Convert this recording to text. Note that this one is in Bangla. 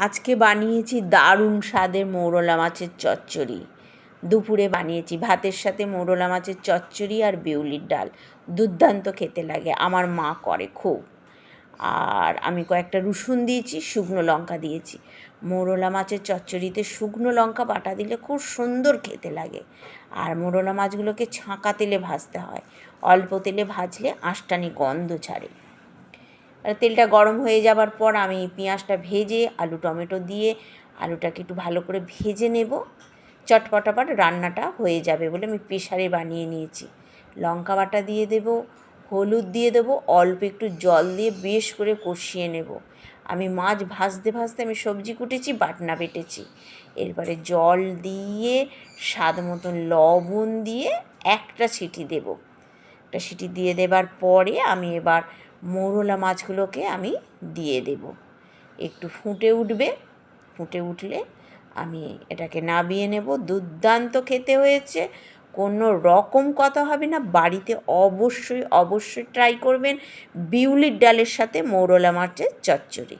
আজকে বানিয়েছি দারুণ স্বাদের মৌরলা মাছের চচ্চড়ি। দুপুরে বানিয়েছি ভাতের সাথে মৌরলা মাছের চচ্চড়ি আর বিউলির ডাল। দুর্দান্ত খেতে লাগে, আমার মা করে খুব। আর আমি কয়েকটা রসুন দিয়েছি, শুকনো লঙ্কা দিয়েছি। মোরলা মাছের চচ্চড়িতে শুকনো লঙ্কা বাটা দিলে খুব সুন্দর খেতে লাগে। আর মোরলা মাছগুলোকে ছাঁকা তেলে ভাজতে হয়। অল্প তেলে ভাজলে আষ্টানি গন্ধ ছাড়ে। তেলটা গরম হয়ে যাবার পর আমি পেঁয়াজটা ভেজে, আলু, টমেটো দিয়ে আলুটাকে একটু ভালো করে ভেজে নেব। চটপটাপট রান্নাটা হয়ে যাবে বলে আমি প্রেশারে বানিয়ে নিয়েছি। লঙ্কা বাটা দিয়ে দেব, হলুদ দিয়ে দেবো, অল্প একটু জল দিয়ে বেশ করে কষিয়ে নেব। আমি মাছ ভাজতে ভাজতে আমি সবজি কুটেছি, বাটনা বেটেছি। এরপরে জল দিয়ে স্বাদ মতন লবণ দিয়ে একটা সিটি দেব। একটা সিটি দিয়ে দেবার পরে আমি এবার মৌরলা মাছগুলোকে আমি দিয়ে দেব। একটু ফুটে উঠবে। ফুটে উঠলে আমি এটাকে নাবিয়ে নেব। দুর্দান্ত খেতে হয়েছে। কোনো রকম কথা হবে না। বাড়িতে অবশ্যই অবশ্যই ট্রাই করবেন বিউলির ডালের সাথে মৌরলা মাছের চচ্চড়ি।